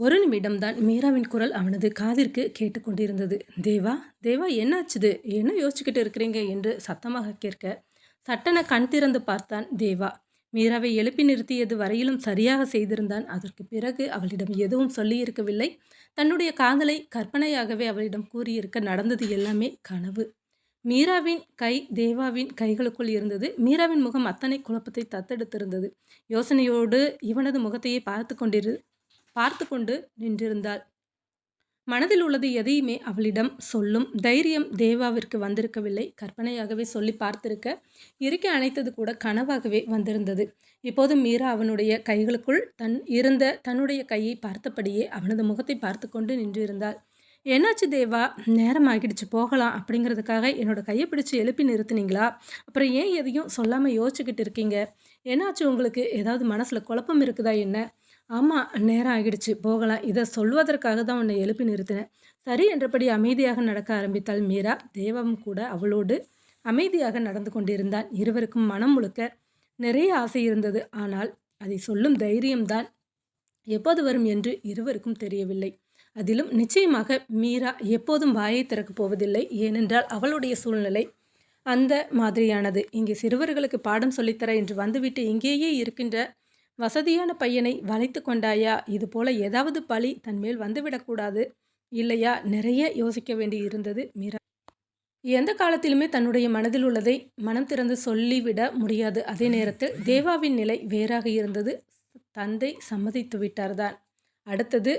ஒரு நிமிடம்தான் மீராவின் குரல் அவனது காதிற்கு கேட்டுக்கொண்டிருந்தது. தேவா தேவா என்னாச்சுது? என்ன யோசிச்சுக்கிட்டு இருக்கிறீங்க? என்று சத்தமாக கேட்க, சட்டென கண் திறந்து பார்த்தான் தேவா. மீராவை எழுப்பி நிறுத்தியது வரையிலும் சரியாக செய்திருந்தான். அதற்குப் பிறகு அவளிடம் எதுவும் சொல்லியிருக்கவில்லை. தன்னுடைய காதலை கற்பனையாகவே அவளிடம் கூறியிருக்க நடந்தது எல்லாமே கனவு. மீராவின் கை தேவாவின் கைகளுக்குள் இருந்தது. மீராவின் முகம் அத்தனை குழப்பத்தை தத்தெடுத்திருந்தது. யோசனையோடு இவனது முகத்தையே பார்த்து கொண்டிரு பார்த்து கொண்டு நின்றிருந்தாள். மனதில் உள்ளது எதையுமே அவளிடம் சொல்லும் தைரியம் தேவாவிற்கு வந்திருக்கவில்லை. கற்பனையாகவே சொல்லி பார்த்திருக்க, இருக்க அணைத்தது கூட கனவாகவே வந்திருந்தது. இப்போது மீரா அவனுடைய கைகளுக்குள் தன் இருந்த தன்னுடைய கையை பார்த்தபடியே அவனது முகத்தை பார்த்து கொண்டு நின்றிருந்தாள். என்னாச்சு தேவா? நேரம் ஆகிடுச்சு போகலாம் அப்படிங்கிறதுக்காக என்னோட கையை பிடிச்சி எழுப்பி நிறுத்துனீங்களா? அப்புறம் ஏன் எதையும் சொல்லாமல் யோசிச்சுக்கிட்டு இருக்கீங்க? என்னாச்சு உங்களுக்கு? ஏதாவது மனசில் குழப்பம் இருக்குதா என்ன? ஆமாம் நேரம் ஆகிடுச்சு. போகலாம் இதை சொல்வதற்காக தான் உன்னை எழுப்பி நிறுத்தினேன். சரி என்றபடி அமைதியாக நடக்க ஆரம்பித்தாள் மீரா. தேவம் கூட அவளோடு அமைதியாக நடந்து கொண்டிருந்தான். இருவருக்கும் மனம் முழுக்க நிறைய ஆசை இருந்தது. ஆனால் அதை சொல்லும் தைரியம்தான் எப்போது வரும் என்று இருவருக்கும் தெரியவில்லை. அதிலும் நிச்சயமாக மீரா எப்போதும் வாயை திறக்கப் போவதில்லை. ஏனென்றால் அவளுடைய சூழ்நிலை அந்த மாதிரியானது. இங்கே சிறுவர்களுக்கு பாடம் சொல்லித்தர என்று வந்துவிட்டு இங்கேயே இருக்கின்ற வசதியான பையனை வளைத்து கொண்டாயா? இது போல ஏதாவது பழி தன்மேல் வந்துவிடக்கூடாது இல்லையா? நிறைய யோசிக்க வேண்டி இருந்தது மீரா. எந்த காலத்திலுமே தன்னுடைய மனதில் உள்ளதை மனம் திறந்து சொல்லிவிட முடியாது. அதே நேரத்தில் தேவாவின் நிலை வேறாக இருந்தது. தந்தை சம்மதித்து விட்டார்தான். அடுத்தது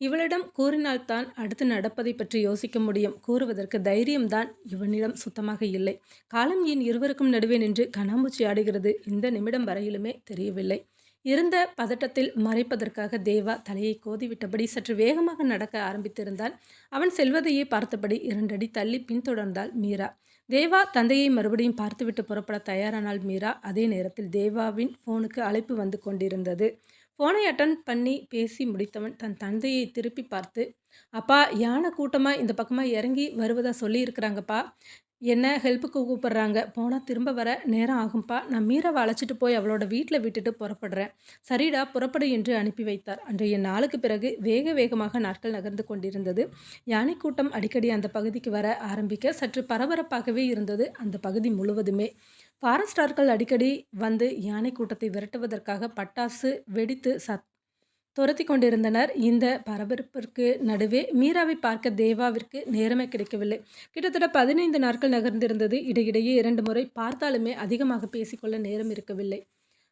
இவளிடம் கூறினால்தான் அடுத்து நடப்பதை பற்றி யோசிக்க முடியும். கூறுவதற்கு தைரியம்தான் இவனிடம் சுத்தமாக இல்லை. காலம் ஏன் இருவருக்கும் நடுவே நின்று கண்ணாமூச்சி ஆடுகிறது? இந்த நிமிடம் வரையிலுமே தெரியவில்லை. இருந்த பதட்டத்தில் மறைப்பதற்காக தேவா தலையை கோதிவிட்டபடி சற்று வேகமாக நடக்க ஆரம்பித்திருந்தான் அவன் செல்வதையே பார்த்தபடி இரண்டடி தள்ளி பின்தொடர்ந்தாள் மீரா. தேவா தந்தையை மறுபடியும் பார்த்துவிட்டு புறப்பட தயாரானாள் மீரா. அதே நேரத்தில் தேவாவின் ஃபோனுக்கு அழைப்பு வந்து கொண்டிருந்தது. ஃபோனை அட்டன் பண்ணி பேசி முடித்தவன் தன் தந்தையை திருப்பி பார்த்து அப்பா யானை கூட்டமாக இந்த பக்கமாக இறங்கி வருவதாக சொல்லியிருக்கிறாங்கப்பா. என்ன ஹெல்ப்புக்கு கூப்பிட்றாங்க? போனால் திரும்ப வர நேரம் ஆகும்ப்பா நான் மீராவை அழைச்சிட்டு போய் அவளோட வீட்டில் விட்டுட்டு புறப்படுறேன். சரிடா புறப்படு என்று அனுப்பி வைத்தார். அன்றைய நாளுக்கு பிறகு வேக வேகமாக நாட்கள் நகர்ந்து கொண்டிருந்தது. யானை கூட்டம் அடிக்கடி அந்த பகுதிக்கு வர ஆரம்பிக்க சற்று பரபரப்பாகவே இருந்தது அந்த பகுதி முழுவதுமே. ஃபாரஸ்டார்கள் அடிக்கடி வந்து யானை கூட்டத்தை விரட்டுவதற்காக பட்டாசு வெடித்து சத் துரத்தி கொண்டிருந்தனர் இந்த பரபரப்பிற்கு நடுவே மீராவை பார்க்க தேவாவிற்கு நேரமே கிடைக்கவில்லை. கிட்டத்தட்ட பதினைந்து நாட்கள் நகர்ந்திருந்தது. இடையிடையே இரண்டு முறை பார்த்தாலுமே அதிகமாக பேசிக்கொள்ள நேரம் இருக்கவில்லை.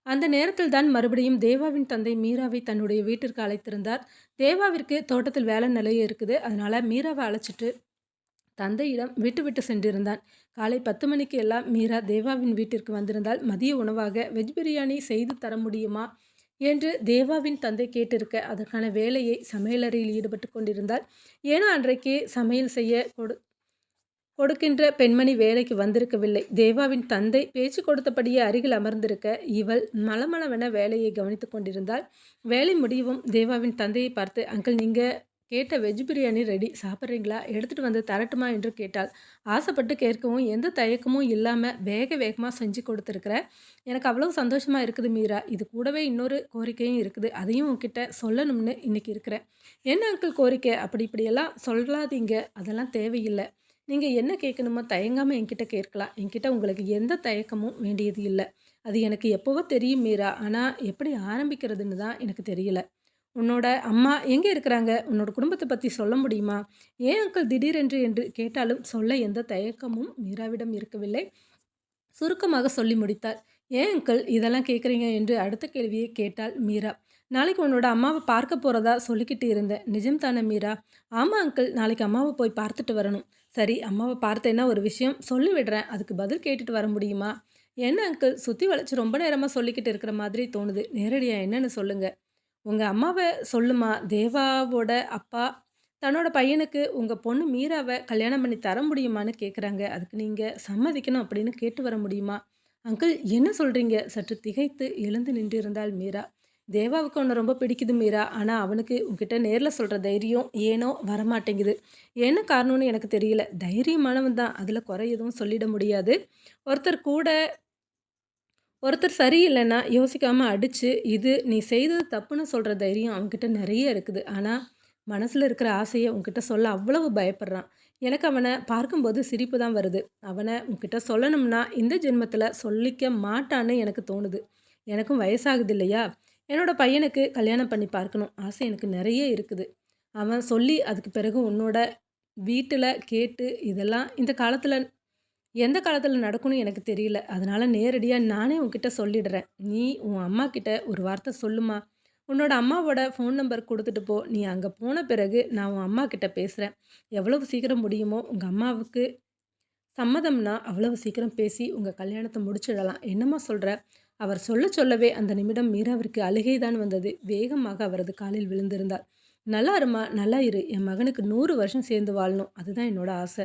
அந்த நேரத்தில் தான் மறுபடியும் தேவாவின் தந்தை மீராவை தன்னுடைய வீட்டிற்கு அழைத்திருந்தார். தேவாவிற்கு தோட்டத்தில் வேலை நிலையம் இருக்குது. அதனால் மீராவை அழைச்சிட்டு தந்தையிடம் விட்டு விட்டு சென்றிருந்தான். காலை பத்து மணிக்கு எல்லாம் மீரா தேவாவின் வீட்டிற்கு வந்திருந்தால் மதிய உணவாக வெஜ் பிரியாணி செய்து தர முடியுமா? என்று தேவாவின் தந்தை கேட்டிருக்க அதற்கான வேலையை சமையலறையில் ஈடுபட்டு கொண்டிருந்தார். ஏனோ அன்றைக்கு சமையல் செய்ய கொடு கொடுக்கின்ற பெண்மணி வேலைக்கு வந்திருக்கவில்லை. தேவாவின் தந்தை பேச்சு கொடுத்தபடியே அருகில் அமர்ந்திருக்க இவள் மலமளவென வேலையை கவனித்து கொண்டிருந்தாள். வேலை முடியவும் தேவாவின் தந்தையை பார்த்து அங்கிள் நீங்கள் கேட்ட வெஜ் பிரியாணி ரெடி சாப்பிட்றீங்களா? எடுத்துகிட்டு வந்து தரட்டுமா என்று கேட்டாள். ஆசைப்பட்டு கேட்கவும் எந்த தயக்கமும் இல்லாமல் வேக வேகமாக செஞ்சு கொடுத்துருக்குற. எனக்கு அவ்வளோ சந்தோஷமாக இருக்குது மீரா. இது கூடவே இன்னொரு கோரிக்கையும் இருக்குது. அதையும் உங்ககிட்ட சொல்லணும்னு இன்றைக்கி இருக்கிறேன். என்ன அங்கிள் கோரிக்கை? அப்படி இப்படியெல்லாம் சொல்லாதீங்க. அதெல்லாம் தேவையில்லை. நீங்கள் என்ன கேட்கணுமோ தயங்காமல் என்கிட்ட கேட்கலாம். என்கிட்ட உங்களுக்கு எந்த தயக்கமும் வேண்டியது இல்லை. அது எனக்கு எப்போவோ தெரியும் மீரா. ஆனால் எப்படி ஆரம்பிக்கிறதுன்னு தான் எனக்கு தெரியல. உன்னோட அம்மா எங்கே இருக்கிறாங்க? உன்னோட குடும்பத்தை பற்றி சொல்ல முடியுமா? ஏன் அங்கிள் திடீரென்று என்று கேட்டாலும் சொல்ல எந்த தயக்கமும் மீராவிடம் இருக்கவில்லை. சுருக்கமாக சொல்லி முடித்தார். ஏன் அங்கிள் இதெல்லாம் கேட்குறீங்க? என்று அடுத்த கேள்வியை கேட்டாள் மீரா. நாளைக்கு உன்னோட அம்மாவை பார்க்க போகிறதா சொல்லிக்கிட்டு இருந்தேன். நிஜம் தானே மீரா? ஆமாம் அங்கிள் நாளைக்கு அம்மாவை போய் பார்த்துட்டு வரணும். சரி அம்மாவை பார்த்தேன்னா ஒரு விஷயம் சொல்லி விடுறேன். அதுக்கு பதில் கேட்டுட்டு வர முடியுமா? என்ன அங்கிள் சுற்றி வளைச்சி ரொம்ப நேரமாக சொல்லிக்கிட்டு இருக்கிற மாதிரி தோணுது. நேரடியாக என்னென்னு சொல்லுங்கள் உங்கள் அம்மாவை சொல்லுமா? தேவாவோட அப்பா தன்னோட பையனுக்கு உங்கள் பொண்ணு மீராவை கல்யாணம் பண்ணி தர முடியுமான்னு கேட்குறாங்க அதுக்கு நீங்கள் சம்மதிக்கணும் அப்படின்னு கேட்டு வர முடியுமா? அங்கிள் என்ன சொல்கிறீங்க சற்று திகைத்து எழுந்து நின்றிருந்தாள் மீரா. தேவாவுக்கு ஒன்று ரொம்ப பிடிக்குது மீரா. ஆனால் அவனுக்கு உங்ககிட்ட நேரில் சொல்கிற தைரியம் ஏனோ வரமாட்டேங்குது. என்ன காரணம்னு எனக்கு தெரியல. தைரியமானவன் தான். அதில் குறை எதுவும் சொல்லிட முடியாது. ஒருத்தர் கூட ஒருத்தர் சரியில்லைன்னா யோசிக்காமல் அடித்து இது நீ செய்தது தப்புன்னு சொல்கிற தைரியம் அவங்ககிட்ட நிறைய இருக்குது. ஆனால் மனசில் இருக்கிற ஆசையை உங்ககிட்ட சொல்ல அவ்வளவு பயப்படுறான். எனக்கு அவனை பார்க்கும்போது சிரிப்பு தான் வருது. அவனை உங்ககிட்ட சொல்லணும்னா, இந்த ஜென்மத்தில் சொல்லிக்க மாட்டான்னு எனக்கு தோணுது. எனக்கும் வயசாகுது இல்லையா? என்னோட பையனுக்கு கல்யாணம் பண்ணி பார்க்கணும். ஆசை எனக்கு நிறைய இருக்குது. அவன் சொல்லி அதுக்கு பிறகு உன்னோட வீட்டில் கேட்டு இதெல்லாம் இந்த காலத்தில் எந்த காலத்தில் நடக்கும்னு எனக்கு தெரியல. அதனால நேரடியாக நானே உன்கிட்ட சொல்லிடுறேன். நீ உன் அம்மா கிட்ட ஒரு வார்த்தை சொல்லுமா. உன்னோட அம்மாவோட ஃபோன் நம்பர் கொடுத்துட்டு போ. நீ அங்கே போன பிறகு நான் உன் அம்மாகிட்ட பேசுகிறேன் எவ்வளவு சீக்கிரம் முடியுமோ உங்கள் அம்மாவுக்கு சம்மதம்னா அவ்வளவு சீக்கிரம் பேசி உங்கள் கல்யாணத்தை முடிச்சிடலாம். என்னம்மா சொல்கிற அவர் சொல்ல சொல்லவே அந்த நிமிடம் மீராவிற்கு அழுகைதான் வந்தது. வேகமாக அவரது காலில் விழுந்திருந்தார் நல்லா இருமா நல்லா இரு. என் மகனுக்கு நூறு வருஷம் சேர்ந்து வாழணும். அதுதான் என்னோட ஆசை.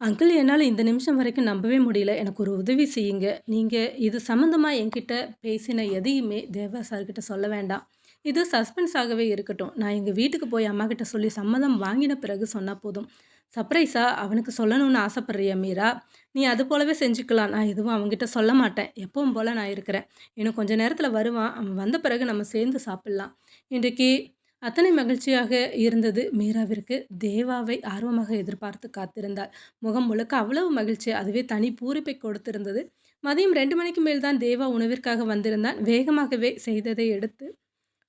அங்கிள் என்னால் இந்த நிமிஷம் வரைக்கும் நம்பவே முடியல. எனக்கு ஒரு உதவி செய்யுங்க. நீங்கள் இது சம்மந்தமாக என்கிட்ட பேசின எதையுமே தேவா சார்கிட்ட சொல்ல வேண்டாம். இது சஸ்பென்ஸ் ஆகவே இருக்கட்டும். நான் எங்கள் வீட்டுக்கு போய் அம்மாகிட்ட சொல்லி சம்மதம் வாங்கின பிறகு சொன்னால் போதும். சர்ப்ரைஸா அவனுக்கு சொல்லணும்னு ஆசைப்படுறியா மீரா? நீ அது போலவே செஞ்சுக்கலாம். நான் எதுவும் அவங்ககிட்ட சொல்ல மாட்டேன். எப்பவும் போல் நான் இருக்கிறேன். இன்னும் கொஞ்சம் நேரத்தில் வருவான். அவன் வந்த பிறகு நம்ம சேர்ந்து சாப்பிட்லாம் இன்றைக்கு அத்தனை மகிழ்ச்சியாக இருந்தது மீராவிற்கு. தேவாவை ஆர்வமாக எதிர்பார்த்து காத்திருந்தாள். முகம் முழுக்க அவ்வளவு மகிழ்ச்சி. அதுவே தனி பூரிப்பை கொடுத்திருந்தது. மதியம் ரெண்டு மணிக்கு மேல் தான் தேவா உணவிற்காக வந்திருந்தான். வேகமாகவே செய்ததை எடுத்து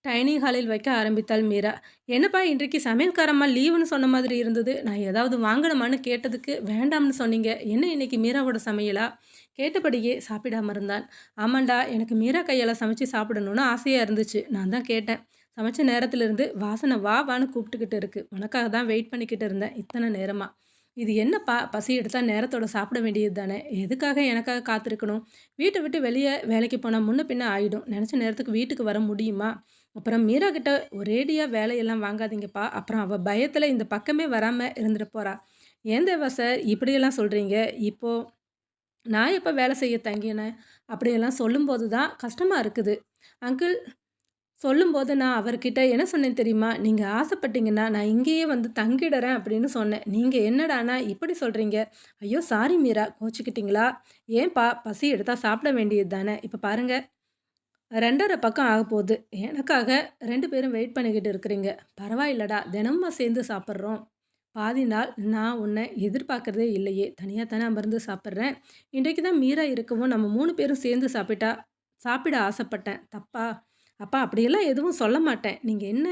டைனிங் ஹாலில் வைக்க ஆரம்பித்தாள் மீரா. "என்னப்பா இன்றைக்கு சமையல்காரம்மா லீவுன்னு சொன்ன மாதிரி இருந்தது. நான் ஏதாவது வாங்கணுமான்னு கேட்டதுக்கு வேண்டாம்னு சொன்னீங்க. என்ன இன்னைக்கு மீராவோட சமையலா?" கேட்டபடியே சாப்பிடாம இருந்தான். "ஆமாண்டா, எனக்கு மீரா கையால் சமைச்சு சாப்பிடணும்னு ஆசையாக இருந்துச்சு. நான் தான் கேட்டேன். சமைச்ச நேரத்திலிருந்து வாசனை வா வான்னு கூப்பிட்டுக்கிட்டு இருக்கு. உனக்காக தான் வெயிட் பண்ணிக்கிட்டு இருந்தேன் இத்தனை நேரமாக இது என்னப்பா பசி எடுத்தால் நேரத்தோட சாப்பிட வேண்டியது தானே. எதுக்காக எனக்காக காத்திருக்கணும்? வீட்டை விட்டு வெளியே வேலைக்கு போனால் முன்ன பின்ன ஆகிடும் நினச்ச நேரத்துக்கு வீட்டுக்கு வர முடியுமா? அப்புறம் மீரா கிட்ட ஒரேடியாக வேலையெல்லாம் வாங்காதீங்கப்பா. அப்புறம் அவள் பயத்தில் இந்த பக்கமே வராமல் இருந்துட்டு போகிறா "ஏன் தேவா சார் இப்படியெல்லாம் சொல்கிறீங்க இப்போது நான் எப்போ வேலை செய்ய தங்கினேன்?" அப்படியெல்லாம் சொல்லும்போது தான் கஷ்டமாக இருக்குது. அங்கிள் சொல்லும்போது நான் அவர்கிட்ட என்ன சொன்னேன் தெரியுமா? நீங்கள் ஆசைப்பட்டீங்கன்னா, நான் இங்கேயே வந்து தங்கிடுறேன்" அப்படின்னு சொன்னேன். நீங்கள் என்னடானா இப்படி சொல்கிறீங்க ஐயோ! சாரி மீரா கோச்சிக்கிட்டிங்களா ஏன்பா பசி எடுத்தால் சாப்பிட வேண்டியது தானே. இப்போ பாருங்கள் ரெண்டரை பக்கம் ஆகப்போகுது. எனக்காக ரெண்டு பேரும் வெயிட் பண்ணிக்கிட்டு இருக்கிறீங்க. பரவாயில்லடா தினமும் சேர்ந்து சாப்பிட்றோம் பாதி நாள் நான் உன்னை எதிர்பார்க்குறதே இல்லையே. தனியாக தானே அமர்ந்து சாப்பிட்றேன் இன்றைக்கு தான் மீரா இருக்கவும் நம்ம மூணு பேரும் சேர்ந்து சாப்பிட்டா சாப்பிட ஆசைப்பட்டேன். தப்பா? அப்பா அப்படியெல்லாம் எதுவும் சொல்ல மாட்டேன். நீங்கள் என்ன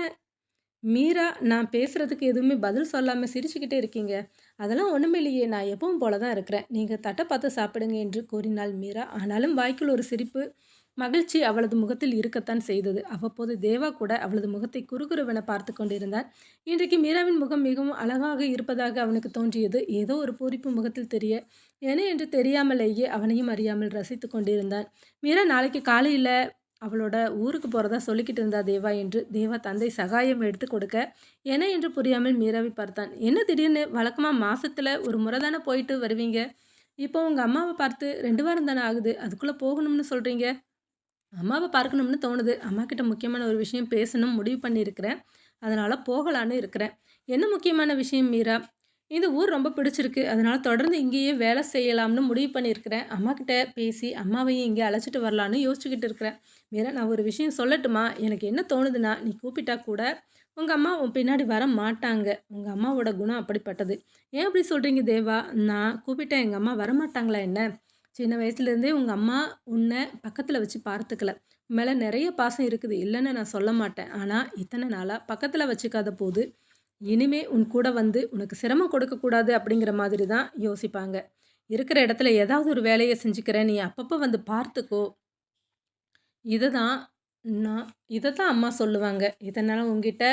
மீரா நான் பேசுகிறதுக்கு எதுவுமே பதில் சொல்லாமல் சிரிச்சுக்கிட்டே இருக்கீங்க. அதெல்லாம் ஒன்றுமே இல்லையே நான் எப்பவும் போல தான் இருக்கிறேன். நீங்கள் தட்டை பார்த்து சாப்பிடுங்க என்று கூறினாள் மீரா. ஆனாலும் வாய்க்குள் ஒரு சிரிப்பு, மகிழ்ச்சி அவளது முகத்தில் இருக்கத்தான் செய்தது. அவ்வப்போது தேவா கூட அவளது முகத்தை குறுகுறுவென பார்த்துக் கொண்டிருந்தான். இன்றைக்கு மீராவின் முகம் மிகவும் அழகாக இருப்பதாக அவனுக்கு தோன்றியது. ஏதோ ஒரு பூரிப்பு முகத்தில் தெரிய, என்ன என்று தெரியாமலேயே அவனையும் அறியாமல் ரசித்து கொண்டிருந்தான். மீரா நாளைக்கு காலையில் அவளோட ஊருக்கு போகிறதா சொல்லிக்கிட்டு இருந்தா தேவா என்று தேவா தந்தை சகாயம் எடுத்துக் கொடுக்க, என்ன என்று புரியாமல் மீராவை பார்த்தான். என்ன திடீர்னு வழக்கமாக மாதத்தில் ஒரு முறை தானே போயிட்டு வருவீங்க. இப்போ உங்கள் அம்மாவை பார்த்து ரெண்டு வாரம் தானே ஆகுது. அதுக்குள்ளே போகணும்னு சொல்கிறீங்க அம்மாவை பார்க்கணும்னு தோணுது. அம்மா கிட்ட முக்கியமான ஒரு விஷயம் பேசணும் முடிவு பண்ணியிருக்கிறேன். அதனால் போகலான்னு இருக்கிறேன். என்ன முக்கியமான விஷயம் மீரா? இந்த ஊர் ரொம்ப பிடிச்சிருக்கு. அதனால் தொடர்ந்து இங்கேயே வேலை செய்யலாம்னு முடிவு பண்ணியிருக்கிறேன். அம்மாக்கிட்ட பேசி அம்மாவையும் இங்கே அழைச்சிட்டு வரலான்னு யோசிச்சுக்கிட்டு இருக்கிறேன். வேறு நான் ஒரு விஷயம் சொல்லட்டுமா? எனக்கு என்ன தோணுதுன்னா, நீ கூப்பிட்டா கூட உங்கள் அம்மா உன் பின்னாடி வர மாட்டாங்க. உங்கள் அம்மாவோட குணம் அப்படிப்பட்டது. ஏன் அப்படி சொல்கிறீங்க தேவா? நான் கூப்பிட்டா எங்கள் அம்மா வரமாட்டாங்களா என்ன? சின்ன வயசுலேருந்தே உங்கள் அம்மா உன்னை பக்கத்தில் வச்சு பார்த்துக்கல. மேலே நிறைய பாசம் இருக்குது. இல்லைன்னு நான் சொல்ல மாட்டேன். ஆனால் இத்தனை நாளாக பக்கத்தில் வச்சுக்காத போது, இனிமே உன் கூட வந்து உனக்கு சிரமம் கொடுக்கக்கூடாது அப்படிங்கிற மாதிரி தான் யோசிப்பாங்க. இருக்கிற இடத்துல ஏதாவது ஒரு வேலையை செஞ்சுக்கிறேன். நீ அப்பப்போ வந்து பார்த்துக்கோ. இதை தான் நான் இதை தான் அம்மா சொல்லுவாங்க. இதனால் உங்ககிட்ட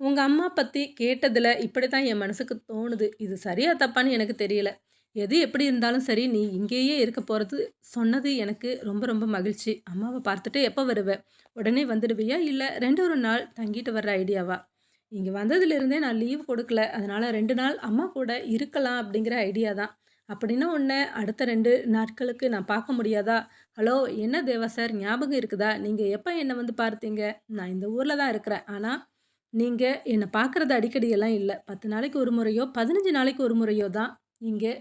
உங்கள் அம்மா பற்றி கேட்டதில் இப்படி தான் என் மனசுக்கு தோணுது. இது சரியா தப்பான்னு எனக்கு தெரியல. எது எப்படி இருந்தாலும் சரி, நீ இங்கேயே இருக்க போகிறது சொன்னது எனக்கு ரொம்ப ரொம்ப மகிழ்ச்சி. அம்மாவை பார்த்துட்டு எப்போ வருவேன் உடனே வந்துடுவியா? இல்லை ரெண்டு ஒரு நாள் தங்கிட்டு வர்ற ஐடியாவா? இங்கே வந்ததுலேருந்தே நான் லீவ் கொடுக்கல. அதனால் ரெண்டு நாள் அம்மா கூட இருக்கலாம் அப்படிங்கிற ஐடியா தான். அப்படின்னா ஒன்று அடுத்த ரெண்டு நாட்களுக்கு நான் பார்க்க முடியாதா? ஹலோ என்ன தேவா சார் ஞாபகம் இருக்குதா? நீங்கள் எப்போ என்னை வந்து பார்த்தீங்க? நான் இந்த ஊரில் தான் இருக்கிறேன். ஆனால் நீங்கள் என்னை பார்க்குறது அடிக்கடி எல்லாம் இல்ல. 10 நாளைக்கு ஒரு முறையோ, 15 நாளைக்கு ஒரு முறையோ தான் இங்கே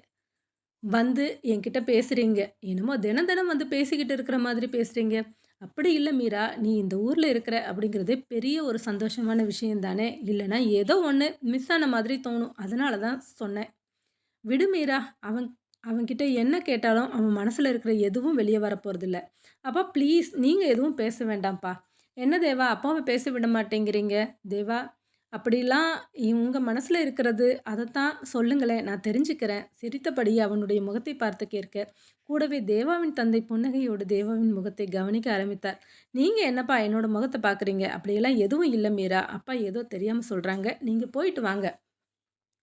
வந்து என்கிட்ட பேசுகிறீங்க என்னமோ தினம் தினம் வந்து பேசிக்கிட்டு இருக்கிற மாதிரி பேசுகிறீங்க அப்படி இல்லை மீரா, நீ இந்த ஊரில் இருக்கிற அப்படிங்கிறது பெரிய ஒரு சந்தோஷமான விஷயம் தானே! இல்லைனா ஏதோ ஒன்று மிஸ் ஆன மாதிரி தோணும். அதனால தான் சொன்னேன். விடு மீரா, அவன் அவன்கிட்ட என்ன கேட்டாலும் அவன் மனசில் இருக்கிற எதுவும் வெளியே வரப்போகிறதில்ல அப்பா ப்ளீஸ் நீங்கள் எதுவும் பேச வேண்டாம்ப்பா. என்ன தேவா அப்பாவை பேச விட மாட்டேங்கிறீங்க? தேவா அப்படிலாம் உங்க மனசில் இருக்கிறது அதைத்தான் சொல்லுங்களேன். நான் தெரிஞ்சுக்கிறேன். சிரித்தபடி அவனுடைய முகத்தை பார்த்து கேட்க, கூடவே தேவாவின் தந்தை புன்னகையோடு தேவாவின் முகத்தை கவனிக்க ஆரம்பித்தார். நீங்கள் என்னப்பா என்னோட முகத்தை பார்க்குறீங்க? அப்படியெல்லாம் எதுவும் இல்லை மீரா. அப்பா ஏதோ தெரியாமல் சொல்கிறாங்க நீங்கள் போயிட்டு வாங்க."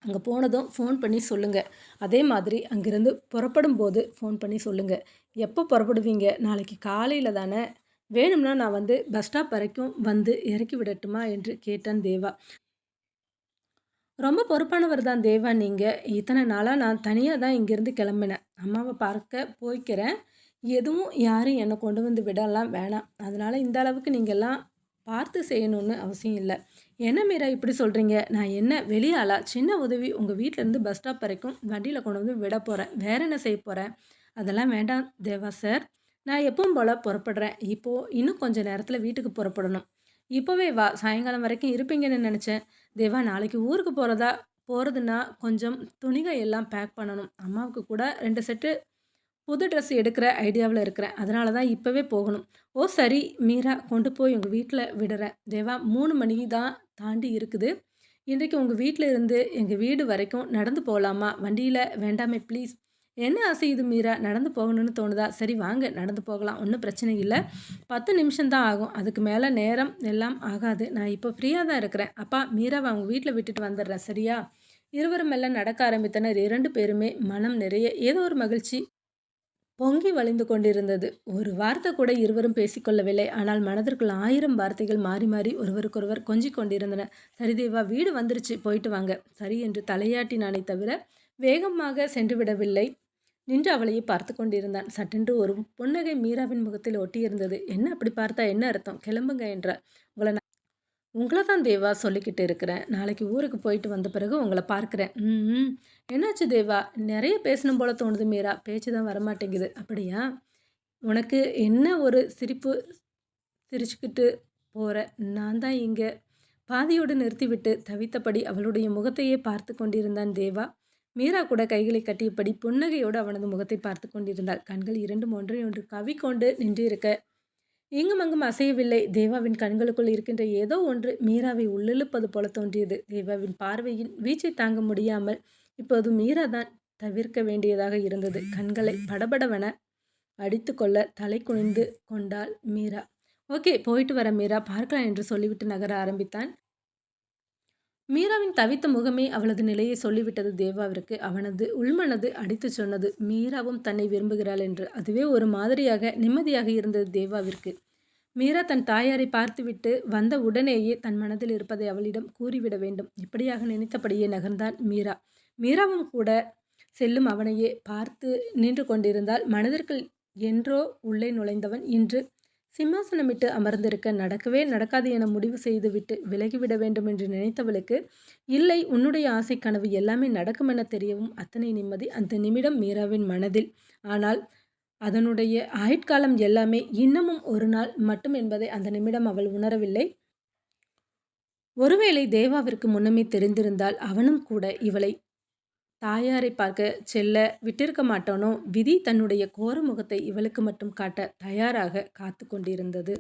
அங்கே போனதும் ஃபோன் பண்ணி சொல்லுங்கள் அதே மாதிரி அங்கேருந்து புறப்படும் போது ஃபோன் பண்ணி சொல்லுங்கள் எப்போ புறப்படுவீங்க? நாளைக்கு காலையில் தானே? வேணும்னா நான் வந்து பஸ் ஸ்டாப் வரைக்கும் வந்து இறக்கி விடட்டுமா? என்று கேட்டான் தேவா. ரொம்ப பொறுப்பானவர் தான் தேவா நீங்கள் இத்தனை நாளாக நான் தனியாக தான் இங்கேருந்து கிளம்பினேன். அம்மாவை பார்க்க போய்க்கிறேன். எதுவும் யாரும் என்னை கொண்டு வந்து விடலாம் வேணாம். அதனால் இந்த அளவுக்கு நீங்கள்லாம் பார்த்து செய்யணும்னு அவசியம் இல்லை என்ன மீரா இப்படி சொல்கிறீங்க நான் என்ன வெளியாளா சின்ன உதவி உங்கள் வீட்டிலேருந்து பஸ் ஸ்டாப் வரைக்கும் வண்டியில் கொண்டு வந்து விட போகிறேன் வேற என்ன செய்ய போகிறேன் அதெல்லாம் வேண்டாம் தேவா சார். நான் எப்பவும் போல புறப்படுறேன். இப்போ இன்னும் கொஞ்ச நேரத்தில் வீட்டுக்கு புறப்படணும். இப்போவே வா. சாயங்காலம் வரைக்கும் இருப்பீங்கன்னு நினச்சேன் தேவா நாளைக்கு ஊருக்கு போகிறதா போகிறதுன்னா கொஞ்சம் துணிகள் எல்லாம் பேக் பண்ணணும். அம்மாவுக்கு கூட ரெண்டு செட்டு புது ட்ரெஸ் எடுக்கிற ஐடியாவில் இருக்கிறேன். அதனால தான் இப்போவே போகணும். ஓ! சரி மீரா கொண்டு போய் உங்கள் வீட்டில் விடுறேன். தேவா மூணு மணி தான் தாண்டி இருக்குது. இன்றைக்கு உங்கள் வீட்டில் இருந்து எங்கள் வீடு வரைக்கும் நடந்து போகலாமா வண்டியில் வேண்டாமே ப்ளீஸ். என்ன ஆசை இது மீரா? நடந்து போகணும்னு தோணுதா? சரி வாங்க நடந்து போகலாம். ஒன்றும் பிரச்சனை இல்லை பத்து நிமிஷம் தான் ஆகும். அதுக்கு மேலே நேரம் எல்லாம் ஆகாது. நான் இப்போ ஃப்ரீயாக தான் இருக்கிறேன். அப்பா மீரா அவங்க வீட்டில் விட்டுட்டு வந்துடுறேன். சரியா? இருவரும் மெல்ல நடக்க ஆரம்பித்தனர். இரண்டு பேருமே மனம் நிறைய ஏதோ ஒரு மகிழ்ச்சி பொங்கி வழிந்து கொண்டிருந்தது. ஒரு வார்த்தை கூட இருவரும் பேசிக்கொள்ளவில்லை. ஆனால் மனதிற்குள் ஆயிரம் வார்த்தைகள் மாறி மாறி ஒருவருக்கொருவர் கொஞ்சி கொண்டிருந்தன. சரிதேவா வீடு வந்துருச்சு போயிட்டு வாங்க. சரி என்று தலையாட்டினானே தவிர வேகமாக சென்று விடவில்லை நின்று அவளையே பார்த்து கொண்டிருந்தான். சட்டென்று ஒரு புன்னகை மீராவின் முகத்தில் ஒட்டியிருந்தது. என்ன அப்படி பார்த்தா என்ன அர்த்தம்? கிளம்புங்க என்றார். உங்களை நான் தான் தேவா சொல்லிக்கிட்டு இருக்கிறேன். நாளைக்கு ஊருக்கு போயிட்டு வந்த பிறகு உங்களை பார்க்குறேன் ம், என்னாச்சு தேவா? நிறைய பேசணும் போல தோணுது மீரா. பேச்சு தான் வரமாட்டேங்குது. அப்படியா? உனக்கு என்ன ஒரு சிரிப்பு சிரிச்சுக்கிட்டு போகிற நான் தான் இங்கே பாதியோடு நிறுத்திவிட்டு தவித்தபடி அவளுடைய முகத்தையே பார்த்து கொண்டிருந்தான் தேவா. மீரா கூட கைகளை கட்டியபடி புன்னகையோடு அவனது முகத்தை பார்த்து கொண்டிருந்தாள். கண்கள் இரண்டு இரண்டும் ஒன்றையொன்று கவிக்கொண்டு நின்றிருக்க, இங்குமங்கும் அசையவில்லை. தேவாவின் கண்களுக்குள் இருக்கின்ற ஏதோ ஒன்று மீராவை உள்ளிழுப்பது போல தோன்றியது. தேவாவின் பார்வையின் வீச்சை தாங்க முடியாமல் இப்போது மீரா தான் தவிர்க்க வேண்டியதாக இருந்தது. கண்களை படபடவென அடித்துக்கொள்ள தலை குனிந்து கொண்டாள் மீரா. ஓகே போயிட்டு வர மீரா. பார்க்கலாம் என்று சொல்லிவிட்டு நகர ஆரம்பித்தான். மீராவின் தவித்த முகமே அவளது நிலையை சொல்லிவிட்டது தேவாவிற்கு. அவனது உள்மனது அடித்துச் சொன்னது. மீராவும் தன்னை விரும்புகிறாள் என்று. அதுவே ஒரு மாதிரியாக நிம்மதியாக இருந்தது தேவாவிற்கு. மீரா தன் தாயாரை பார்த்துவிட்டு வந்த உடனேயே தன் மனதில் இருப்பதை அவளிடம் கூறிவிட வேண்டும். இப்படியாக நினைத்தபடியே நகர்ந்தான் மீரா. மீராவும் கூட செல்லும் அவனையே பார்த்து நின்று கொண்டிருந்தால் மனதிற்குள் என்றோ உள்ளே நுழைந்தவன் இன்று சிம்மாசனமிட்டு அமர்ந்திருக்க நடக்கவே நடக்காது என முடிவு செய்துவிட்டு விலகிவிட வேண்டும் என்று நினைத்தவளுக்கு இல்லை உன்னுடைய ஆசை கனவு எல்லாமே நடக்குமென தெரியவும் அத்தனை நிம்மதி அந்த நிமிடம் மீராவின் மனதில். ஆனால் அதனுடைய ஆயுட்காலம் எல்லாமே இன்னமும் ஒரு நாள் மட்டும் என்பதை அந்த நிமிடம் அவள் உணரவில்லை. ஒருவேளை தேவாவிற்கு முன்னமே தெரிந்திருந்தால் அவனும் கூட இவளை தாயாரை பார்க்க செல்ல விட்டிருக்க மாட்டானோ? விதி தன்னுடைய கோர முகத்தை இவளுக்கு மட்டும் காட்ட தயாராக காத்து கொண்டிருந்தது